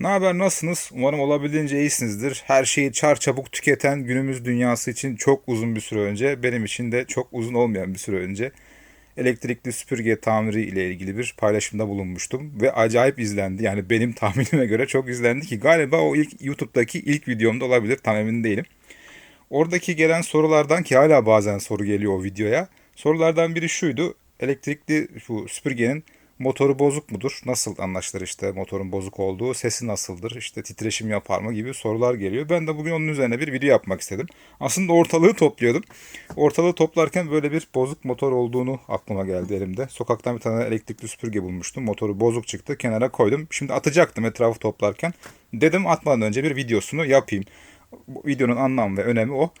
Ne haber nasılsınız? Umarım olabildiğince iyisinizdir. Her şeyi çar çabuk tüketen günümüz dünyası için çok uzun bir süre önce, benim için de çok uzun olmayan bir süre önce elektrikli süpürge tamiri ile ilgili bir paylaşımda bulunmuştum ve acayip izlendi. Yani benim tahminime göre çok izlendi ki galiba o ilk YouTube'daki ilk videomda olabilir tam emin değilim. Oradaki gelen sorulardan ki hala bazen soru geliyor o videoya. Sorulardan biri şuydu. Elektrikli bu süpürgenin motoru bozuk mudur? Nasıl anlaşılır işte motorun bozuk olduğu, sesi nasıldır, işte titreşim yapar mı gibi sorular geliyor. Ben de bugün onun üzerine bir video yapmak istedim. Aslında ortalığı topluyordum. Ortalığı toplarken böyle bir bozuk motor olduğunu aklıma geldi elimde. Sokaktan bir tane elektrikli süpürge bulmuştum. Motoru bozuk çıktı. Kenara koydum. Şimdi atacaktım etrafı toplarken. Dedim atmadan önce bir videosunu yapayım. Bu videonun anlamı ve önemi o.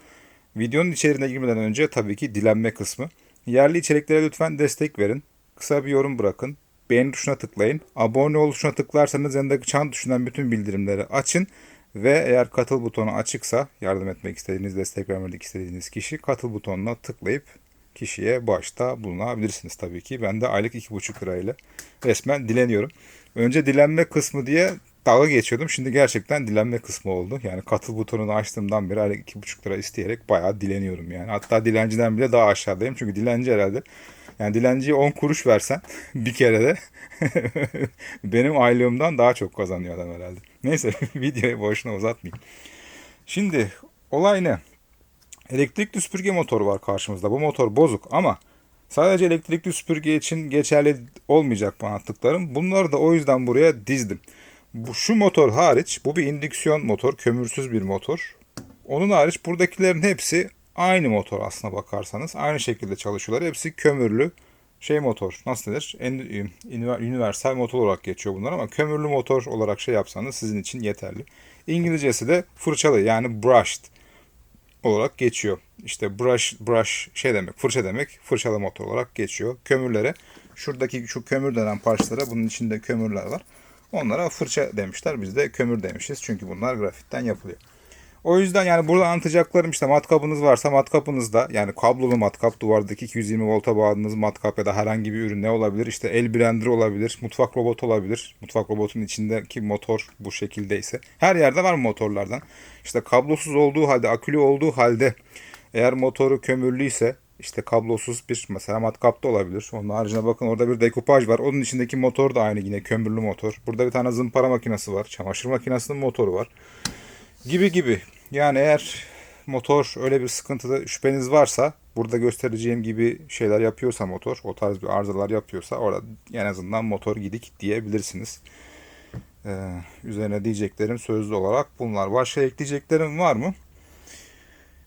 Videonun içeriğine girmeden önce tabii ki dilenme kısmı. Yerli içeriklere lütfen destek verin. Kısa bir yorum bırakın. Beğeni tuşuna tıklayın. Abone ol tuşuna tıklarsanız yanındaki çan tuşundan bütün bildirimleri açın. Ve eğer katıl butonu açıksa yardım etmek istediğiniz, destek vermek istediğiniz kişi katıl butonuna tıklayıp kişiye başta bulunabilirsiniz tabii ki. Ben de aylık 2,5 lirayla resmen dileniyorum. Önce dilenme kısmı diye dalga geçiyordum. Şimdi gerçekten dilenme kısmı oldu. Yani katıl butonunu açtığımdan beri aylık 2,5 lira isteyerek bayağı dileniyorum yani. Hatta dilenciden bile daha aşağıdayım. Çünkü dilenci herhalde yani dilenciye 10 kuruş versen bir kere de benim aylığımdan daha çok kazanıyor adam herhalde. Neyse videoyu boşuna uzatmayayım. Şimdi olay ne? Elektrikli süpürge motoru var karşımızda. Bu motor bozuk ama sadece elektrikli süpürge için geçerli olmayacak bu anlattıklarım. Bunları da o yüzden buraya dizdim. Bu şu motor hariç bu bir indüksiyon motor, kömürsüz bir motor. Onun hariç buradakilerin hepsi aynı motor aslına bakarsanız. Aynı şekilde çalışıyorlar. Hepsi kömürlü şey motor. Nasıl denir? En, universal motor olarak geçiyor bunlar ama kömürlü motor olarak şey yapsanız sizin için yeterli. İngilizcesi de fırçalı yani brushed olarak geçiyor. İşte brush brush şey demek, fırça demek, fırçalı motor olarak geçiyor. Kömürlere şuradaki şu kömür denen parçalara bunun içinde kömürler var. Onlara fırça demişler. Biz de kömür demişiz. Çünkü bunlar grafitten yapılıyor. O yüzden yani burada anlatacaklarım işte matkabınız varsa matkapınızda yani kablolu matkap duvardaki 220 volta bağladığınız matkap ya da herhangi bir ürün ne olabilir? İşte el blender olabilir, mutfak robotu olabilir. Mutfak robotunun içindeki motor bu şekildeyse. Her yerde var motorlardan. İşte kablosuz olduğu halde, akülü olduğu halde eğer motoru kömürlüyse işte kablosuz bir mesela matkap da olabilir. Onun haricinde bakın orada bir dekupaj var. Onun içindeki motor da aynı yine kömürlü motor. Burada bir tane zımpara makinesi var. Çamaşır makinesinin motoru var. Gibi gibi. Yani eğer motor öyle bir sıkıntıda şüpheniz varsa burada göstereceğim gibi şeyler yapıyorsa motor o tarz bir arızalar yapıyorsa orada en azından motor gidik diyebilirsiniz. Ee, üzerine diyeceklerim sözlü olarak bunlar. Başka ekleyeceklerim var mı?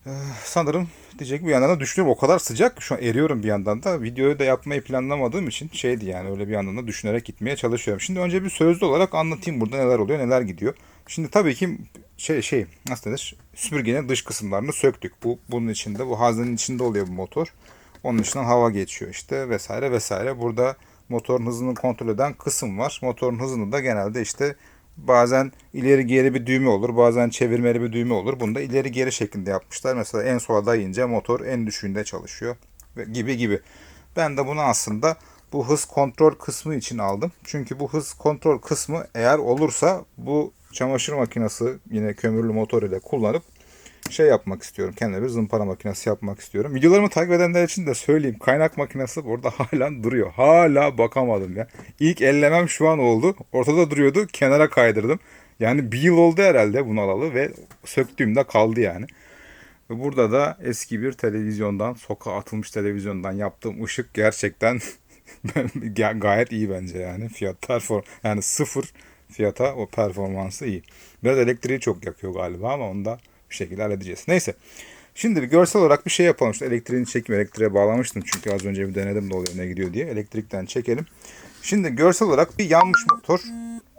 Ee, sanırım diyecek bir yandan da düşünüyorum. O kadar sıcak şu an eriyorum bir yandan da. Videoyu da yapmayı planlamadığım için şeydi yani öyle bir yandan da düşünerek gitmeye çalışıyorum. Şimdi önce bir sözlü olarak anlatayım burada neler oluyor neler gidiyor. Şimdi tabii ki şey şey nasıl denir? Süpürgenin dış kısımlarını söktük. Bu bunun içinde bu haznenin içinde oluyor bu motor. Onun içinden hava geçiyor işte vesaire vesaire. Burada motorun hızını kontrol eden kısım var. Motorun hızını da genelde işte bazen ileri geri bir düğme olur. Bazen çevirmeli bir düğme olur. Bunu da ileri geri şeklinde yapmışlar. Mesela en sola dayayınca motor en düşüğünde çalışıyor. Gibi gibi. Ben de bunu aslında bu hız kontrol kısmı için aldım. Çünkü bu hız kontrol kısmı eğer olursa bu çamaşır makinesi yine kömürlü motor ile kullanıp şey yapmak istiyorum. Kendime bir zımpara makinesi yapmak istiyorum. Videolarımı takip edenler için de söyleyeyim. Kaynak makinesi burada hala duruyor. Hala bakamadım ya. İlk ellemem şu an oldu. Ortada duruyordu. Kenara kaydırdım. Yani bir yıl oldu herhalde bunu alalı ve söktüğümde kaldı yani. Burada da eski bir televizyondan, sokağa atılmış televizyondan yaptığım ışık gerçekten gayet iyi bence yani. Fiyat perform yani sıfır fiyata o performansı iyi. Biraz elektriği çok yakıyor galiba ama onu da bir şekilde halledeceğiz. Neyse. Şimdi bir görsel olarak bir şey yapalım. İşte elektriğini çekim elektriğe bağlamıştım çünkü az önce bir denedim ne oluyor ne gidiyor diye. Elektrikten çekelim. Şimdi görsel olarak bir yanmış motor.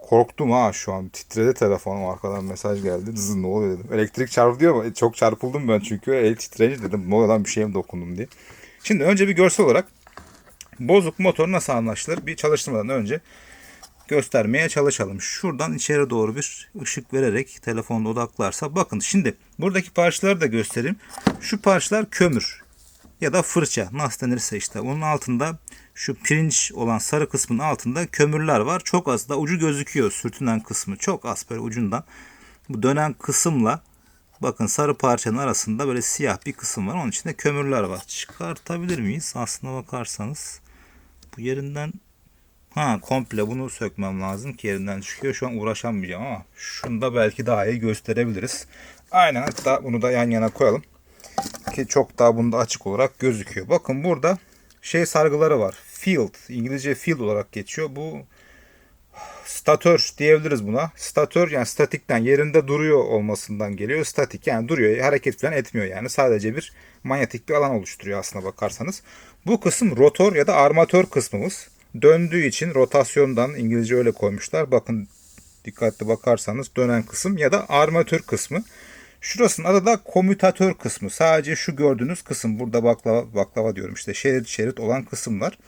Korktum ha şu an. Titredi telefonum arkadan mesaj geldi. Zın ne oluyor dedim. Elektrik çarptı diyor ama çok çarpıldım ben çünkü. El titreyince dedim ne oluyor lan bir şeye mi dokundum diye. Şimdi önce bir görsel olarak bozuk motor nasıl anlaşılır? Bir çalıştırmadan önce göstermeye çalışalım. Şuradan içeri doğru bir ışık vererek telefonda odaklarsa bakın şimdi buradaki parçaları da göstereyim. Şu parçalar kömür ya da fırça nasıl denirse işte onun altında şu pirinç olan sarı kısmın altında kömürler var. Çok az da ucu gözüküyor sürtünen kısmı. Çok az böyle ucundan. Bu dönen kısımla bakın sarı parçanın arasında böyle siyah bir kısım var. Onun içinde kömürler var. Çıkartabilir miyiz? Aslına bakarsanız bu yerinden ha komple bunu sökmem lazım ki yerinden çıkıyor. Şu an uğraşamayacağım ama şunu da belki daha iyi gösterebiliriz. Aynen hatta bunu da yan yana koyalım ki çok daha bunda açık olarak gözüküyor. Bakın burada şey sargıları var. Field, İngilizce field olarak geçiyor. Bu statör diyebiliriz buna. Statör yani statikten yerinde duruyor olmasından geliyor. Statik yani duruyor, hareket falan etmiyor yani. Sadece bir manyetik bir alan oluşturuyor aslına bakarsanız. Bu kısım rotor ya da armatör kısmımız. Döndüğü için rotasyondan İngilizce öyle koymuşlar. Bakın dikkatli bakarsanız dönen kısım ya da armatör kısmı. Şurasının adı da komütatör kısmı. Sadece şu gördüğünüz kısım burada baklava, baklava diyorum işte şerit şerit olan kısımlar.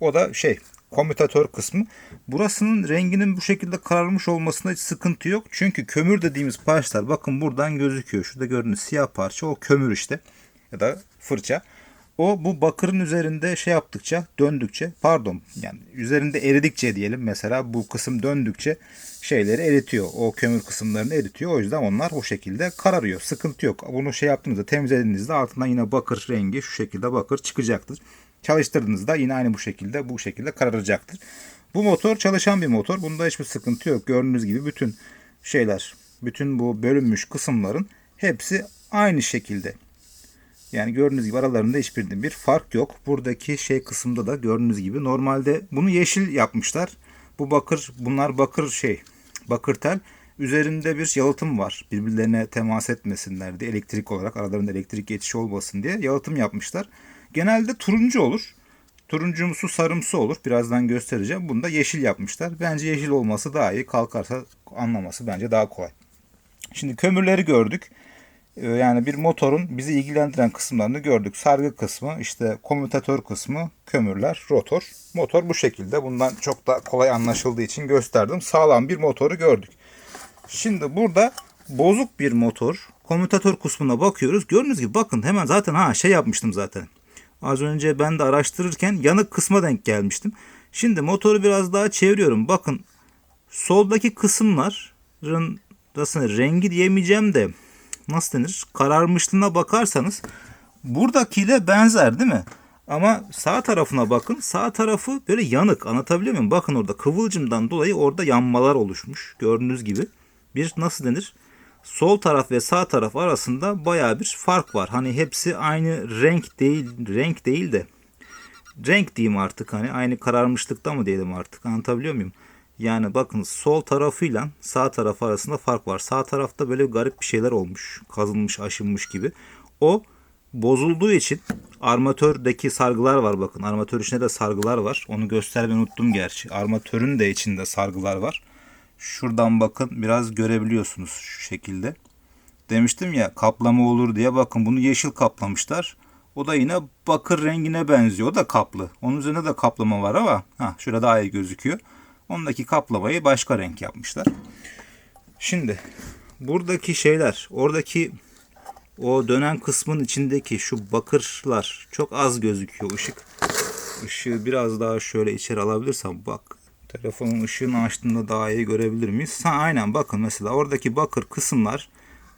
O da şey komütatör kısmı. Burasının renginin bu şekilde kararmış olmasında hiç sıkıntı yok. Çünkü kömür dediğimiz parçalar bakın buradan gözüküyor. Şurada gördüğünüz siyah parça o kömür işte ya da fırça. O bu bakırın üzerinde şey yaptıkça, döndükçe, pardon yani üzerinde eridikçe diyelim mesela bu kısım döndükçe şeyleri eritiyor. O kömür kısımlarını eritiyor. O yüzden onlar o şekilde kararıyor. Sıkıntı yok. Bunu şey yaptığınızda temizlediğinizde altından yine bakır rengi şu şekilde bakır çıkacaktır. Çalıştırdığınızda yine aynı bu şekilde bu şekilde kararacaktır. Bu motor çalışan bir motor. Bunda hiçbir sıkıntı yok. Gördüğünüz gibi bütün şeyler, bütün bu bölünmüş kısımların hepsi aynı şekilde yani gördüğünüz gibi aralarında hiçbirinde bir fark yok. Buradaki şey kısımda da gördüğünüz gibi normalde bunu yeşil yapmışlar. Bu bakır bunlar bakır şey bakır tel. Üzerinde bir yalıtım var. Birbirlerine temas etmesinler diye elektrik olarak aralarında elektrik geçişi olmasın diye yalıtım yapmışlar. Genelde turuncu olur. Turuncumsu sarımsı olur. Birazdan göstereceğim. Bunu da yeşil yapmışlar. Bence yeşil olması daha iyi. Kalkarsa anlaması bence daha kolay. Şimdi kömürleri gördük. Ee, yani bir motorun bizi ilgilendiren kısımlarını gördük. Sargı kısmı, işte komütatör kısmı, kömürler, rotor. Motor bu şekilde. Bundan çok da kolay anlaşıldığı için gösterdim. Sağlam bir motoru gördük. Şimdi burada bozuk bir motor. Komütatör kısmına bakıyoruz. Gördüğünüz gibi bakın hemen zaten ha şey yapmıştım zaten. Az önce ben de araştırırken yanık kısma denk gelmiştim. Şimdi motoru biraz daha çeviriyorum. Bakın soldaki kısımların nasıl rengi diyemeyeceğim de nasıl denir kararmışlığına bakarsanız buradakiyle benzer değil mi? Ama sağ tarafına bakın. Sağ tarafı böyle yanık. Anlatabiliyor muyum? Bakın orada kıvılcımdan dolayı orada yanmalar oluşmuş. Gördüğünüz gibi. Bir nasıl denir? Sol taraf ve sağ taraf arasında baya bir fark var. Hani hepsi aynı renk değil, renk değil de renk diyeyim artık hani aynı kararmışlıkta mı diyelim artık anlatabiliyor muyum? Yani bakın sol tarafıyla sağ taraf arasında fark var. Sağ tarafta böyle garip bir şeyler olmuş. Kazılmış, aşınmış gibi. O bozulduğu için armatördeki sargılar var bakın. Armatör içinde de sargılar var. Onu göstermeyi unuttum gerçi. Armatörün de içinde sargılar var. Şuradan bakın biraz görebiliyorsunuz şu şekilde. Demiştim ya kaplama olur diye bakın bunu yeşil kaplamışlar. O da yine bakır rengine benziyor. O da kaplı. Onun üzerinde de kaplama var ama ha şurada daha iyi gözüküyor. Ondaki kaplamayı başka renk yapmışlar. Şimdi buradaki şeyler, oradaki o dönen kısmın içindeki şu bakırlar çok az gözüküyor ışık. Işığı biraz daha şöyle içeri alabilirsem bak. Telefonun ışığını açtığında daha iyi görebilir miyiz? Ha, aynen bakın mesela oradaki bakır kısımlar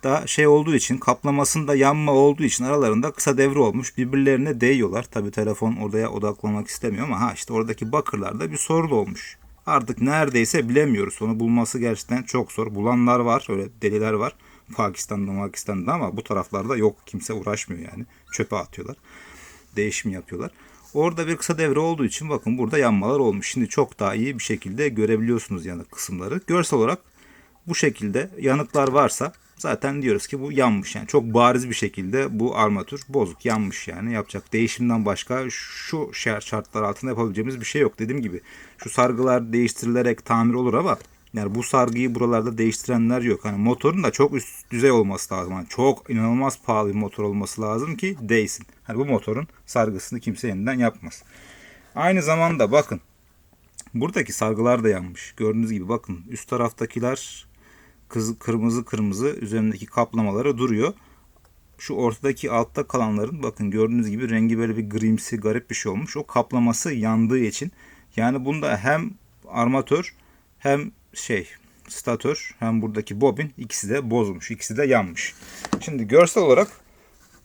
da şey olduğu için kaplamasında yanma olduğu için aralarında kısa devre olmuş. Birbirlerine değiyorlar. Tabi telefon oraya odaklamak istemiyor ama ha işte oradaki bakırlarda bir sorun olmuş. Artık neredeyse bilemiyoruz. Onu bulması gerçekten çok zor. Bulanlar var. Öyle deliler var. Pakistan'da Pakistan'da ama bu taraflarda yok. Kimse uğraşmıyor yani. Çöpe atıyorlar. Değişim yapıyorlar. Orada bir kısa devre olduğu için bakın burada yanmalar olmuş. Şimdi çok daha iyi bir şekilde görebiliyorsunuz yanık kısımları. Görsel olarak bu şekilde yanıklar varsa zaten diyoruz ki bu yanmış. Yani çok bariz bir şekilde bu armatür bozuk yanmış yani. Yapacak değişimden başka şu şartlar altında yapabileceğimiz bir şey yok. Dediğim gibi şu sargılar değiştirilerek tamir olur ama yani bu sargıyı buralarda değiştirenler yok. Hani motorun da çok üst düzey olması lazım. Yani çok inanılmaz pahalı bir motor olması lazım ki değsin. Hani bu motorun sargısını kimse yeniden yapmaz. Aynı zamanda bakın buradaki sargılar da yanmış. Gördüğünüz gibi bakın üst taraftakiler kız, kırmızı kırmızı üzerindeki kaplamaları duruyor. Şu ortadaki altta kalanların bakın gördüğünüz gibi rengi böyle bir grimsi garip bir şey olmuş. O kaplaması yandığı için. Yani bunda hem armatör hem şey statör hem buradaki bobin ikisi de bozulmuş. ikisi de yanmış. Şimdi görsel olarak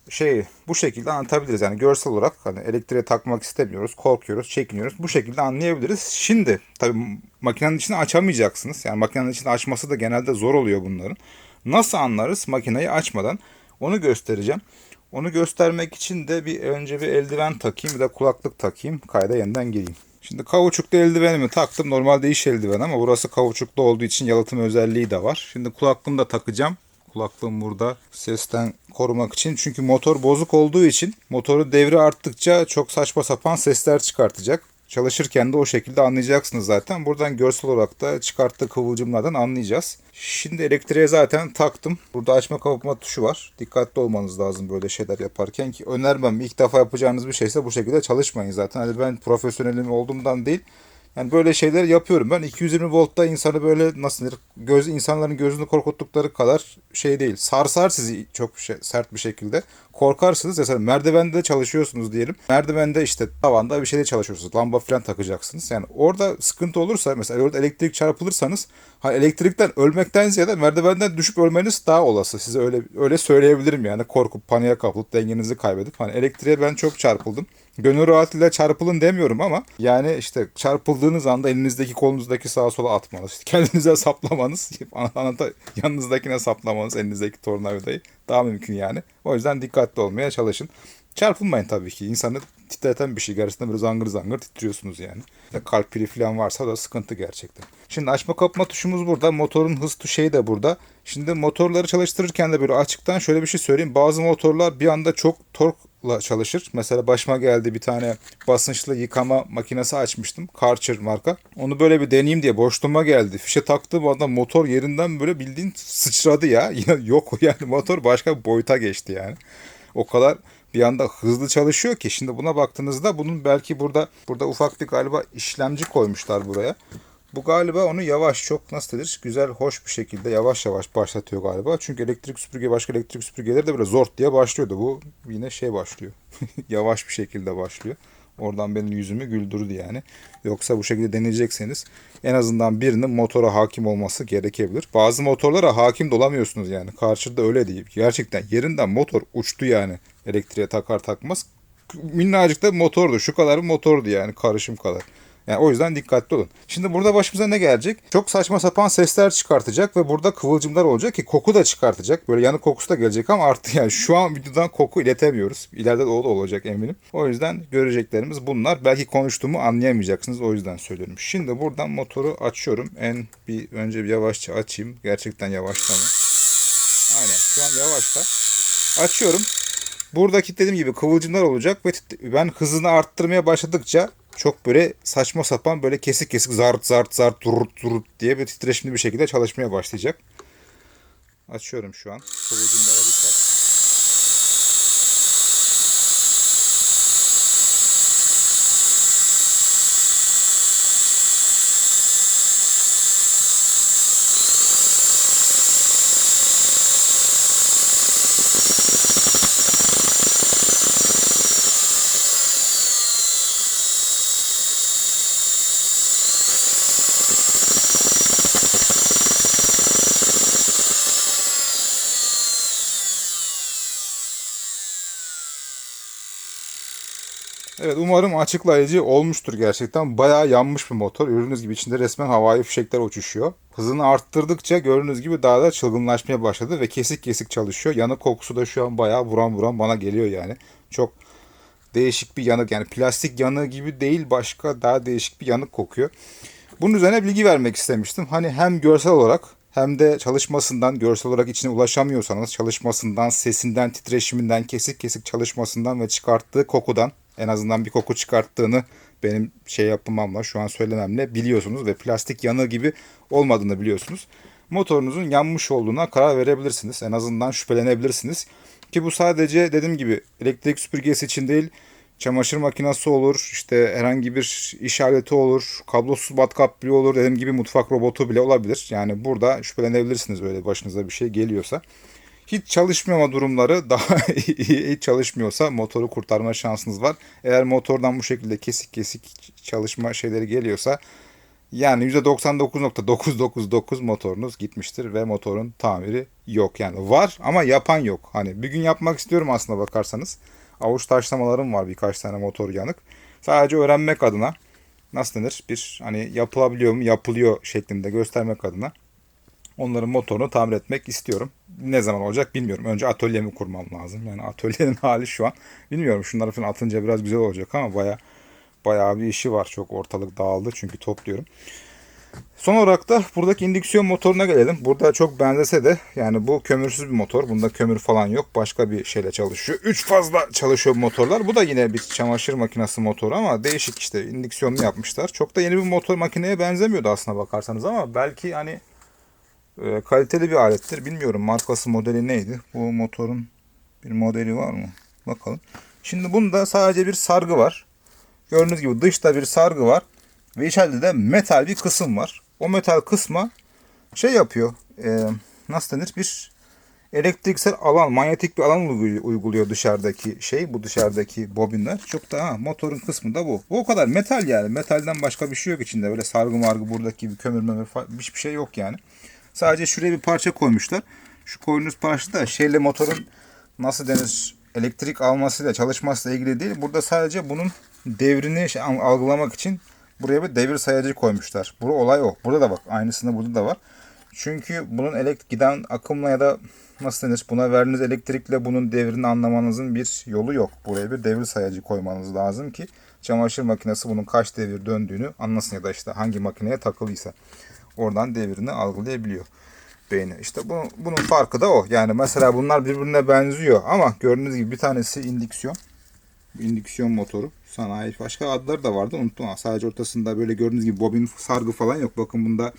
şey bu şekilde anlatabiliriz. Yani görsel olarak hani elektriğe takmak istemiyoruz, korkuyoruz, çekiniyoruz. Bu şekilde anlayabiliriz. Şimdi tabii makinenin içini açamayacaksınız. Yani makinenin içini açması da genelde zor oluyor bunların. Nasıl anlarız makineyi açmadan? Onu göstereceğim. Onu göstermek için de bir önce bir eldiven takayım bir de kulaklık takayım. Kayda yeniden gireyim. Şimdi kauçuklu eldivenimi taktım. Normalde iş eldiven ama burası kauçuklu olduğu için yalıtım özelliği de var. Şimdi kulaklığımı da takacağım. Kulaklığım burada sesten korumak için. Çünkü motor bozuk olduğu için motoru devri arttıkça çok saçma sapan sesler çıkartacak. Çalışırken de o şekilde anlayacaksınız zaten. Buradan görsel olarak da çıkarttığı kıvılcımlardan anlayacağız. Şimdi elektriğe zaten taktım. Burada açma kapatma tuşu var. Dikkatli olmanız lazım böyle şeyler yaparken ki önermem. İlk defa yapacağınız bir şeyse bu şekilde çalışmayın zaten. Hani ben profesyonelim olduğumdan değil. Yani böyle şeyler yapıyorum. Ben 220 voltta insanı böyle nasıl denir? Göz, insanların gözünü korkuttukları kadar şey değil. Sarsar sizi çok şey, sert bir şekilde. Korkarsınız. Mesela merdivende çalışıyorsunuz diyelim. Merdivende işte tavanda bir şeyde çalışıyorsunuz. Lamba falan takacaksınız. Yani orada sıkıntı olursa mesela orada elektrik çarpılırsanız hani elektrikten ölmekten ziyade merdivenden düşüp ölmeniz daha olası. Size öyle öyle söyleyebilirim yani. Korkup paniğe kapılıp dengenizi kaybedip hani elektriğe ben çok çarpıldım gönül rahatlığıyla çarpılın demiyorum ama yani işte çarpıldığınız anda elinizdeki kolunuzdaki sağa sola atmanız, kendinize saplamanız, anahtarı yanınızdakine saplamanız elinizdeki tornavidayı daha mümkün yani. O yüzden dikkatli olmaya çalışın. Çarpılmayın tabii ki. İnsanı titreten bir şey. Gerçekten böyle zangır zangır titriyorsunuz yani. Kalp pili falan varsa da sıkıntı gerçekten. Şimdi açma kapama tuşumuz burada. Motorun hız tuşu de burada. Şimdi motorları çalıştırırken de böyle açıktan şöyle bir şey söyleyeyim. Bazı motorlar bir anda çok torkla çalışır. Mesela başıma geldi bir tane basınçlı yıkama makinesi açmıştım. Karcher marka. Onu böyle bir deneyeyim diye boşluğuma geldi. Fişe taktığım anda motor yerinden böyle bildiğin sıçradı ya. Yok yani motor başka bir boyuta geçti yani. O kadar bir anda hızlı çalışıyor ki şimdi buna baktığınızda bunun belki burada burada ufak bir galiba işlemci koymuşlar buraya. Bu galiba onu yavaş çok nasıl denir güzel hoş bir şekilde yavaş yavaş başlatıyor galiba. Çünkü elektrik süpürge başka elektrik süpürgeleri de böyle zort diye başlıyordu. Bu yine şey başlıyor. yavaş bir şekilde başlıyor. Oradan benim yüzümü güldürdü yani. Yoksa bu şekilde deneyecekseniz en azından birinin motora hakim olması gerekebilir. Bazı motorlara hakim dolamıyorsunuz yani. Karşıda öyle değil. Gerçekten yerinden motor uçtu yani. Elektriğe takar takmaz. Minnacık da motordu. Şu kadar motordu yani karışım kadar. Yani o yüzden dikkatli olun. Şimdi burada başımıza ne gelecek? Çok saçma sapan sesler çıkartacak ve burada kıvılcımlar olacak ki koku da çıkartacak. Böyle yanık kokusu da gelecek ama artık yani şu an videodan koku iletemiyoruz. İleride de o da olacak eminim. O yüzden göreceklerimiz bunlar. Belki konuştuğumu anlayamayacaksınız. O yüzden söylüyorum. Şimdi buradan motoru açıyorum. En bir önce bir yavaşça açayım. Gerçekten yavaşta? Aynen şu an yavaşta. Açıyorum. Buradaki dediğim gibi kıvılcımlar olacak ve ben hızını arttırmaya başladıkça çok böyle saçma sapan böyle kesik kesik zart zart zart durut durut diye bir titreşimli bir şekilde çalışmaya başlayacak. Açıyorum şu an. Kıvılcımlara Evet umarım açıklayıcı olmuştur gerçekten. Bayağı yanmış bir motor. Gördüğünüz gibi içinde resmen havai fişekler uçuşuyor. Hızını arttırdıkça gördüğünüz gibi daha da çılgınlaşmaya başladı ve kesik kesik çalışıyor. Yanık kokusu da şu an bayağı vuran vuran bana geliyor yani. Çok değişik bir yanık yani plastik yanığı gibi değil başka daha değişik bir yanık kokuyor. Bunun üzerine bilgi vermek istemiştim. Hani hem görsel olarak hem de çalışmasından görsel olarak içine ulaşamıyorsanız çalışmasından, sesinden, titreşiminden, kesik kesik çalışmasından ve çıkarttığı kokudan en azından bir koku çıkarttığını benim şey yapmamla şu an söylememle biliyorsunuz ve plastik yanığı gibi olmadığını biliyorsunuz. Motorunuzun yanmış olduğuna karar verebilirsiniz. En azından şüphelenebilirsiniz. Ki bu sadece dediğim gibi elektrik süpürgesi için değil çamaşır makinesi olur, işte herhangi bir iş aleti olur, kablosuz matkap bile olur, dediğim gibi mutfak robotu bile olabilir. Yani burada şüphelenebilirsiniz öyle başınıza bir şey geliyorsa. Hiç çalışmama durumları daha iyi. Çalışmıyorsa motoru kurtarma şansınız var. Eğer motordan bu şekilde kesik kesik çalışma şeyleri geliyorsa yani %99.999 motorunuz gitmiştir ve motorun tamiri yok. Yani var ama yapan yok. Hani bir gün yapmak istiyorum aslında bakarsanız. Avuç taşlamalarım var birkaç tane motor yanık. Sadece öğrenmek adına nasıl denir bir hani yapılabiliyor mu yapılıyor şeklinde göstermek adına onların motorunu tamir etmek istiyorum. Ne zaman olacak bilmiyorum. Önce atölyemi kurmam lazım. Yani atölyenin hali şu an bilmiyorum. Şunları falan atınca biraz güzel olacak ama baya bayağı bir işi var. Çok ortalık dağıldı çünkü topluyorum. Son olarak da buradaki indüksiyon motoruna gelelim. Burada çok benzese de yani bu kömürsüz bir motor. Bunda kömür falan yok. Başka bir şeyle çalışıyor. 3 fazla çalışıyor motorlar. Bu da yine bir çamaşır makinesi motoru ama değişik işte indüksiyonlu yapmışlar. Çok da yeni bir motor makineye benzemiyordu aslına bakarsanız ama belki hani e, kaliteli bir alettir. Bilmiyorum markası modeli neydi? Bu motorun bir modeli var mı? Bakalım. Şimdi bunda sadece bir sargı var. Gördüğünüz gibi dışta bir sargı var. Ve içeride de metal bir kısım var. O metal kısma şey yapıyor. E, nasıl denir? Bir elektriksel alan, manyetik bir alan uyguluyor- dışarıdaki şey. Bu dışarıdaki bobinler. Çok da ha, motorun kısmı da bu. Bu o kadar metal yani. Metalden başka bir şey yok içinde. Böyle sargı margı buradaki gibi kömür hiçbir şey yok yani. Sadece şuraya bir parça koymuşlar. Şu koyduğunuz parça da şeyle motorun nasıl denir elektrik almasıyla çalışmasıyla ilgili değil. Burada sadece bunun devrini şey, algılamak için buraya bir devir sayacı koymuşlar. Bu olay o. Burada da bak aynısını burada da var. Çünkü bunun elektrik giden akımla ya da nasıl denir buna verdiğiniz elektrikle bunun devrini anlamanızın bir yolu yok. Buraya bir devir sayacı koymanız lazım ki çamaşır makinesi bunun kaç devir döndüğünü anlasın ya da işte hangi makineye takılıysa oradan devirini algılayabiliyor beyni. İşte bu, bunun farkı da o. Yani mesela bunlar birbirine benziyor ama gördüğünüz gibi bir tanesi indüksiyon. İndüksiyon motoru. Sanayi başka adları da vardı unuttum sadece ortasında böyle gördüğünüz gibi bobin sargı falan yok. Bakın bunda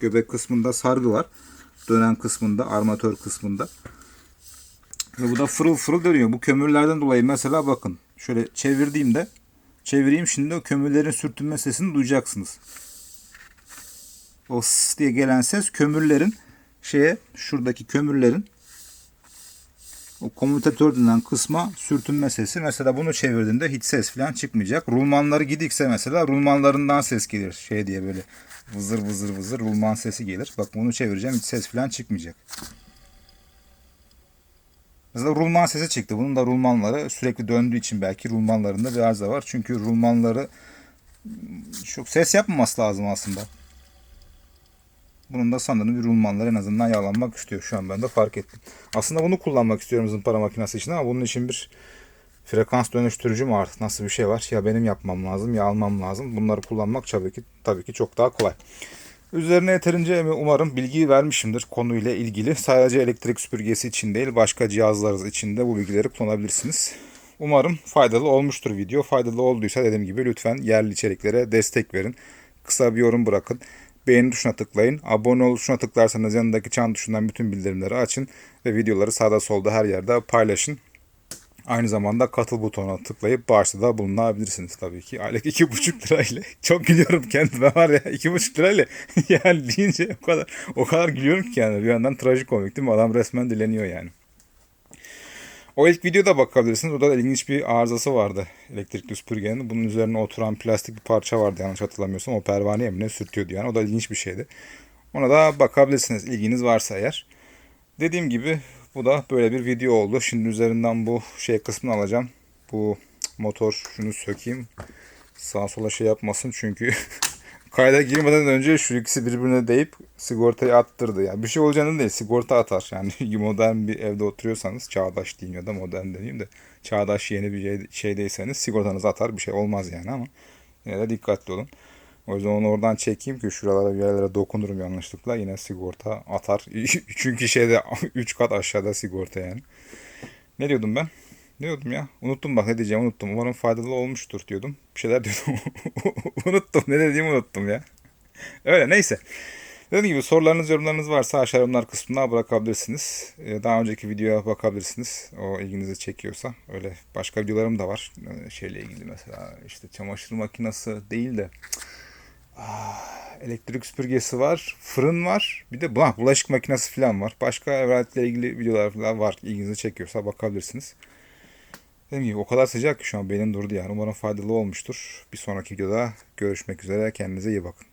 göbek kısmında sargı var. Dönen kısmında, armatör kısmında. Ve bu da fırıl fırıl dönüyor. Bu kömürlerden dolayı mesela bakın şöyle çevirdiğimde çevireyim şimdi o kömürlerin sürtünme sesini duyacaksınız. O s diye gelen ses kömürlerin şeye şuradaki kömürlerin o komutatör denen kısma sürtünme sesi. Mesela bunu çevirdiğinde hiç ses falan çıkmayacak. Rulmanları gidikse mesela rulmanlarından ses gelir. Şey diye böyle vızır vızır vızır rulman sesi gelir. Bak bunu çevireceğim hiç ses falan çıkmayacak. Mesela rulman sesi çıktı. Bunun da rulmanları sürekli döndüğü için belki rulmanlarında bir arıza var. Çünkü rulmanları çok ses yapmaması lazım aslında. Bunun da sanırım bir rulmanlar en azından yağlanmak istiyor. Şu an ben de fark ettim. Aslında bunu kullanmak istiyorum zımpara makinesi için ama bunun için bir frekans dönüştürücü mü artık nasıl bir şey var? Ya benim yapmam lazım ya almam lazım. Bunları kullanmak tabii ki tabii ki çok daha kolay. Üzerine yeterince umarım bilgi vermişimdir konuyla ilgili. Sadece elektrik süpürgesi için değil başka cihazlarınız için de bu bilgileri kullanabilirsiniz. Umarım faydalı olmuştur video. Faydalı olduysa dediğim gibi lütfen yerli içeriklere destek verin. Kısa bir yorum bırakın. Beğeni tuşuna tıklayın. Abone ol tuşuna tıklarsanız yanındaki çan tuşundan bütün bildirimleri açın. Ve videoları sağda solda her yerde paylaşın. Aynı zamanda katıl butonuna tıklayıp bağışta bulunabilirsiniz tabii ki. Aylık 2,5 lirayla. Çok gülüyorum kendime var ya 2,5 lirayla. yani deyince o kadar o kadar gülüyorum ki yani. Bir yandan trajikomik değil mi? Adam resmen dileniyor yani. O ilk videoda bakabilirsiniz. Orada da ilginç bir arızası vardı elektrikli süpürgenin. Bunun üzerine oturan plastik bir parça vardı yanlış hatırlamıyorsam. O pervaneye mi ne sürtüyordu yani. O da ilginç bir şeydi. Ona da bakabilirsiniz ilginiz varsa eğer. Dediğim gibi bu da böyle bir video oldu. Şimdi üzerinden bu şey kısmını alacağım. Bu motor şunu sökeyim. Sağa sola şey yapmasın çünkü kayda girmeden önce şu ikisi birbirine değip sigortayı attırdı. Yani bir şey olacağını değil sigorta atar. Yani modern bir evde oturuyorsanız çağdaş diyeyim ya da modern demeyeyim de çağdaş yeni bir şey- şeydeyseniz sigortanız atar bir şey olmaz yani ama yine de dikkatli olun. O yüzden onu oradan çekeyim ki şuralara bir yerlere dokunurum yanlışlıkla yine sigorta atar. Çünkü şeyde 3 kat aşağıda sigorta yani. Ne diyordum ben? Ne diyordum ya? Unuttum bak ne diyeceğimi unuttum. Umarım faydalı olmuştur diyordum. Bir şeyler diyordum. unuttum. Ne dediğimi unuttum ya. Öyle neyse. Dediğim gibi sorularınız, yorumlarınız varsa aşağı yorumlar kısmına bırakabilirsiniz. Ee, Daha önceki videoya bakabilirsiniz. O ilginizi çekiyorsa. Öyle başka videolarım da var. Ee, Şeyle ilgili mesela işte çamaşır makinesi değil de ah, Elektrik süpürgesi var. Fırın var. Bir de bulaşık makinesi falan var. Başka evralikle ilgili videolar falan var. İlginizi çekiyorsa bakabilirsiniz. Dediğim gibi o kadar sıcak ki şu an benim durdu yani. Umarım faydalı olmuştur. Bir sonraki videoda görüşmek üzere. Kendinize iyi bakın.